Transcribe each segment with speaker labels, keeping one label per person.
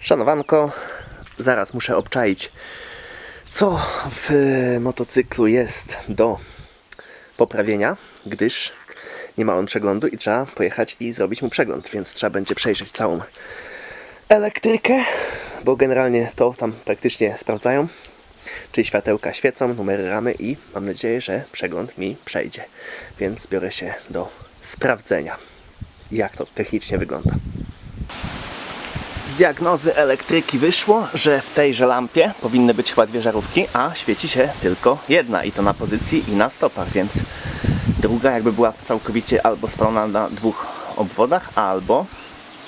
Speaker 1: Szanowanko, zaraz muszę obczaić, co w motocyklu jest do poprawienia, gdyż nie ma on przeglądu i trzeba pojechać i zrobić mu przegląd, więc trzeba będzie przejrzeć całą elektrykę, bo generalnie to tam praktycznie sprawdzają, czy światełka świecą, numery ramy i mam nadzieję, że przegląd mi przejdzie, więc biorę się do sprawdzenia, jak to technicznie wygląda. Diagnozy elektryki wyszło, że w tejże lampie powinny być chyba dwie żarówki, a świeci się tylko jedna i to na pozycji i na stopach, więc druga jakby była całkowicie albo spalona na dwóch obwodach, albo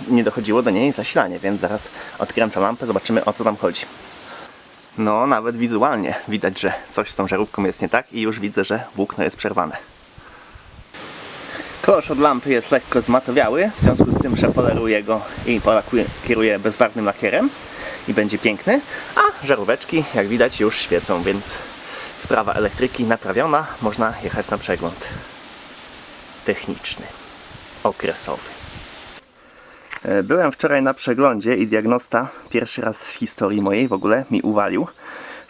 Speaker 1: nie dochodziło do niej zasilanie, więc zaraz odkręcę lampę, zobaczymy o co tam chodzi. No, nawet wizualnie widać, że coś z tą żarówką jest nie tak i już widzę, że włókno jest przerwane. Klosz od lampy jest lekko zmatowiały, w związku z tym, że poleruję go i kieruję bezbarwnym lakierem i będzie piękny, a żaróweczki, jak widać, już świecą, więc sprawa elektryki naprawiona, można jechać na przegląd techniczny, okresowy. E, Byłem wczoraj na przeglądzie i diagnosta pierwszy raz w historii mojej w ogóle mi uwalił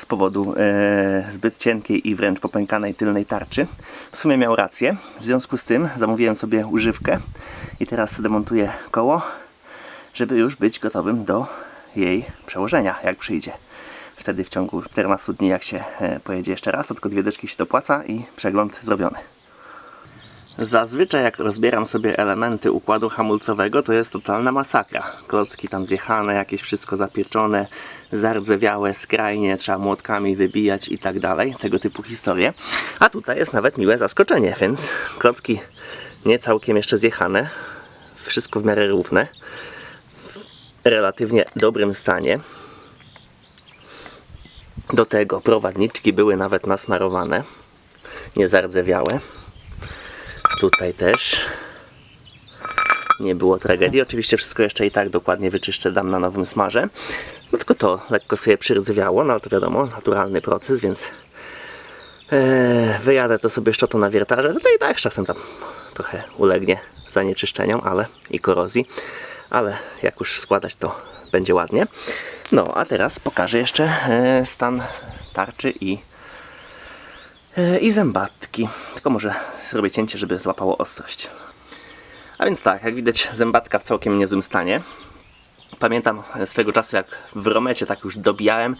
Speaker 1: z powodu e, zbyt cienkiej i wręcz popękanej tylnej tarczy. W sumie miał rację, w związku z tym zamówiłem sobie używkę i teraz demontuję koło, żeby już być gotowym do jej przełożenia, jak przyjdzie. Wtedy w ciągu 14 dni, jak się e, pojedzie jeszcze raz, to tylko dwie deczki się dopłaca i przegląd zrobiony. Zazwyczaj jak rozbieram sobie elementy układu hamulcowego, to jest totalna masakra. Klocki tam zjechane, jakieś wszystko zapieczone, zardzewiałe, skrajnie, trzeba młotkami wybijać i tak dalej. Tego typu historie. A tutaj jest nawet miłe zaskoczenie, więc klocki nie całkiem jeszcze zjechane. Wszystko w miarę równe. W relatywnie dobrym stanie. Do tego prowadniczki były nawet nasmarowane. Nie zardzewiałe. Tutaj też nie było tragedii. Oczywiście wszystko jeszcze i tak dokładnie wyczyszczę, dam na nowym smarze. No tylko to lekko sobie przyrdzewiało, no ale to wiadomo, naturalny proces, więc e, wyjadę to sobie szczotą na wiertarze. No to i tak czasem tam trochę ulegnie zanieczyszczeniom, ale i korozji. Ale jak już składać to będzie ładnie. No a teraz pokażę jeszcze e, stan tarczy i i zębatki. Tylko może zrobię cięcie, żeby złapało ostrość. A więc tak, jak widać zębatka w całkiem niezłym stanie. Pamiętam swego czasu jak w romecie tak już dobijałem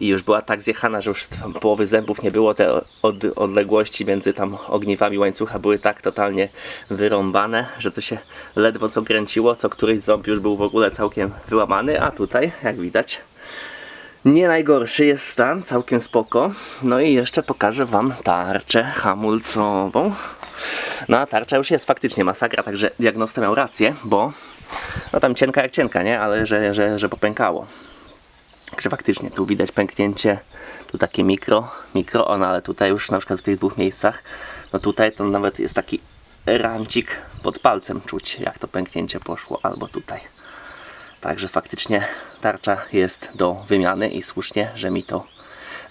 Speaker 1: i już była tak zjechana, że już połowy zębów nie było. Te od, odległości między tam ogniwami łańcucha były tak totalnie wyrąbane, że to się ledwo co kręciło. Co któryś ząb już był w ogóle całkiem wyłamany, a tutaj jak widać nie najgorszy jest stan, całkiem spoko. No i jeszcze pokażę Wam tarczę hamulcową. No a tarcza już jest faktycznie masakra, także diagnosta miał rację, bo no tam cienka jak cienka, nie? Ale że, że, że popękało. Także faktycznie tu widać pęknięcie, tu takie mikro, mikro, on, ale tutaj już na przykład w tych dwóch miejscach, no tutaj to nawet jest taki rancik pod palcem czuć, jak to pęknięcie poszło, albo tutaj. Także faktycznie tarcza jest do wymiany i słusznie, że mi to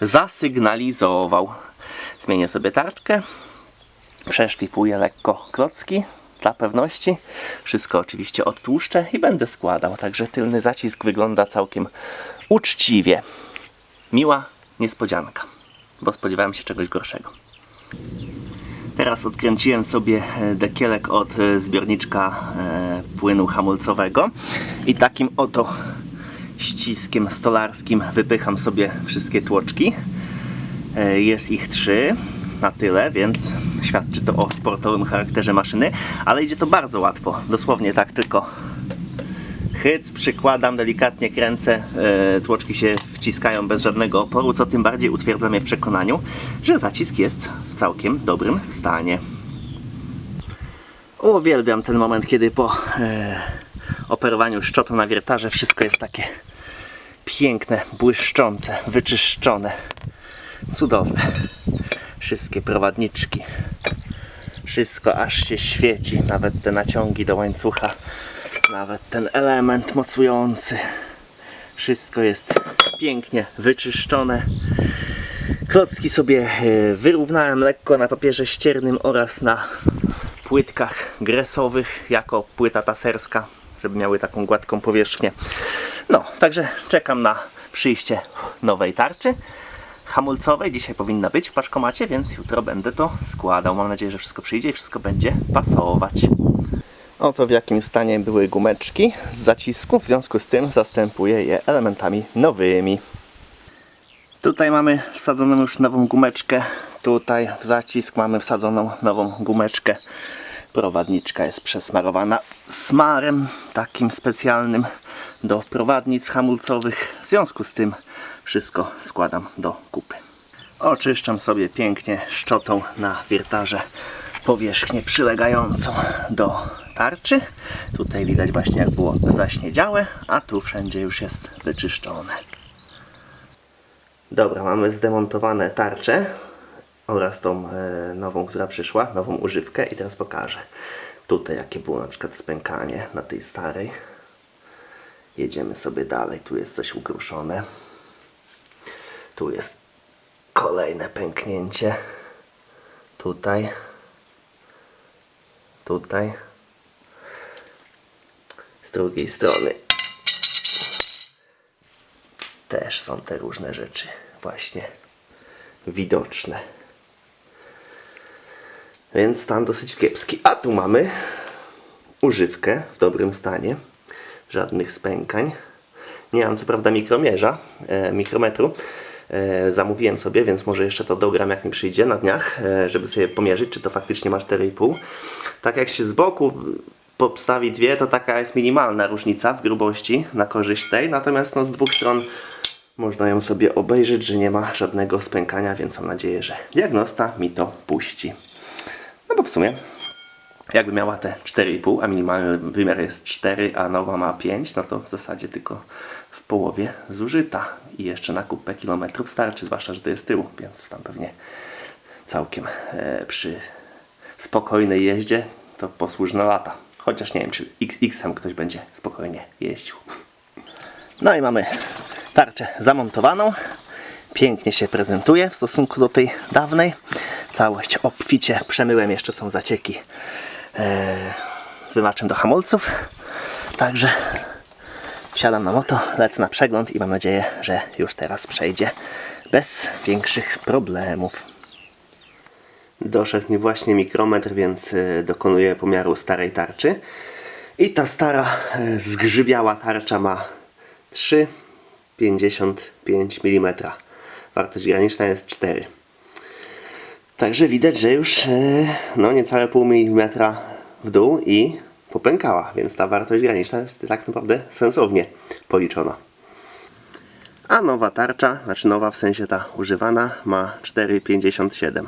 Speaker 1: zasygnalizował. Zmienię sobie tarczkę, przeszlifuję lekko klocki dla pewności. Wszystko oczywiście odtłuszczę i będę składał. Także tylny zacisk wygląda całkiem uczciwie. Miła niespodzianka, bo spodziewałem się czegoś gorszego. Teraz odkręciłem sobie e, dekielek od e, zbiorniczka e, płynu hamulcowego i takim oto ściskiem stolarskim wypycham sobie wszystkie tłoczki. Jest ich trzy na tyle, więc świadczy to o sportowym charakterze maszyny, ale idzie to bardzo łatwo. Dosłownie tak tylko hyc, przykładam, delikatnie kręcę, e, tłoczki się wciskają bez żadnego oporu, co tym bardziej utwierdza mnie w przekonaniu, że zacisk jest w całkiem dobrym stanie. Uwielbiam ten moment, kiedy po e, operowaniu szczotą na wiertarze wszystko jest takie piękne, błyszczące, wyczyszczone, cudowne. Wszystkie prowadniczki, wszystko aż się świeci, nawet te naciągi do łańcucha, nawet ten element mocujący. Wszystko jest pięknie wyczyszczone. Klocki sobie e, wyrównałem lekko na papierze ściernym oraz na płytkach gresowych jako płyta taserska, żeby miały taką gładką powierzchnię. No, także czekam na przyjście nowej tarczy hamulcowej. Dzisiaj powinna być w paczkomacie, więc jutro będę to składał. Mam nadzieję, że wszystko przyjdzie i wszystko będzie pasować. Oto w jakim stanie były gumeczki z zacisku, w związku z tym zastępuję je elementami nowymi. Tutaj mamy wsadzoną już nową gumeczkę. Tutaj w zacisk mamy wsadzoną nową gumeczkę. Prowadniczka jest przesmarowana smarem takim specjalnym do prowadnic hamulcowych. W związku z tym wszystko składam do kupy. Oczyszczam sobie pięknie szczotą na wiertarze powierzchnię przylegającą do tarczy. Tutaj widać właśnie jak było zaśniedziałe, a tu wszędzie już jest wyczyszczone. Dobra, mamy zdemontowane tarcze oraz tą e, nową, która przyszła, nową używkę i teraz pokażę. Tutaj jakie było na przykład spękanie na tej starej. Jedziemy sobie dalej, tu jest coś ukruszone. Tu jest kolejne pęknięcie. Tutaj. Tutaj. Z drugiej strony też są te różne rzeczy właśnie widoczne. Więc stan dosyć kiepski. A tu mamy używkę w dobrym stanie. Żadnych spękań. Nie mam co prawda mikromierza, e, mikrometru. E, zamówiłem sobie, więc może jeszcze to dogram jak mi przyjdzie na dniach, e, żeby sobie pomierzyć, czy to faktycznie ma 4,5. Tak jak się z boku postawi dwie, to taka jest minimalna różnica w grubości na korzyść tej, natomiast no, z dwóch stron można ją sobie obejrzeć, że nie ma żadnego spękania, więc mam nadzieję, że diagnosta mi to puści. No bo w sumie jakby miała te 4,5, a minimalny wymiar jest 4, a nowa ma 5, no to w zasadzie tylko w połowie zużyta. I jeszcze na kupę kilometrów starczy, zwłaszcza, że to jest tył, więc tam pewnie całkiem e, przy spokojnej jeździe to posłuży na lata. Chociaż nie wiem, czy X-em ktoś będzie spokojnie jeździł. No i mamy tarczę zamontowaną. Pięknie się prezentuje w stosunku do tej dawnej. Całość obficie przemyłem, jeszcze są zacieki e, z wymaczem do hamulców. Także wsiadam na moto, lecę na przegląd i mam nadzieję, że już teraz przejdzie bez większych problemów. Doszedł mi właśnie mikrometr, więc e, dokonuję pomiaru starej tarczy. I ta stara e, zgrzybiała tarcza ma 3,55 mm. Wartość graniczna jest 4. Także widać, że już e, no, niecałe pół milimetra w dół i popękała, więc ta wartość graniczna jest tak naprawdę sensownie policzona. A nowa tarcza, znaczy nowa w sensie ta używana, ma 4,57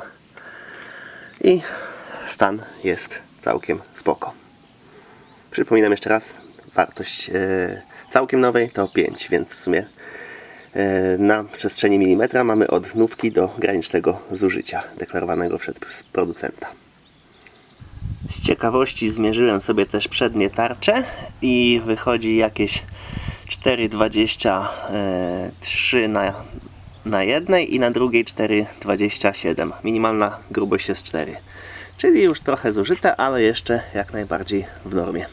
Speaker 1: i stan jest całkiem spoko. Przypominam jeszcze raz, wartość e, całkiem nowej to 5, więc w sumie e, na przestrzeni milimetra mamy od nówki do granicznego zużycia deklarowanego przez producenta. Z ciekawości zmierzyłem sobie też przednie tarcze i wychodzi jakieś 4,23 na, na jednej i na drugiej 4,27. Minimalna grubość jest 4. Czyli już trochę zużyte, ale jeszcze jak najbardziej w normie.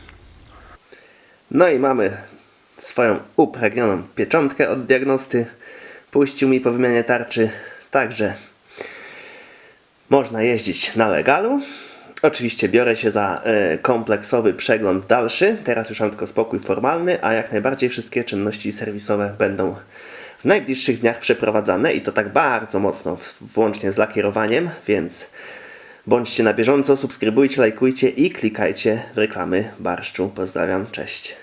Speaker 1: No i mamy swoją upragnioną pieczątkę od diagnosty. Puścił mi po wymianie tarczy, także można jeździć na legalu. Oczywiście biorę się za e, kompleksowy przegląd dalszy. Teraz już mam tylko spokój formalny, a jak najbardziej wszystkie czynności serwisowe będą w najbliższych dniach przeprowadzane i to tak bardzo mocno, włącznie z lakierowaniem, więc bądźcie na bieżąco, subskrybujcie, lajkujcie i klikajcie w reklamy barszczu. Pozdrawiam, cześć.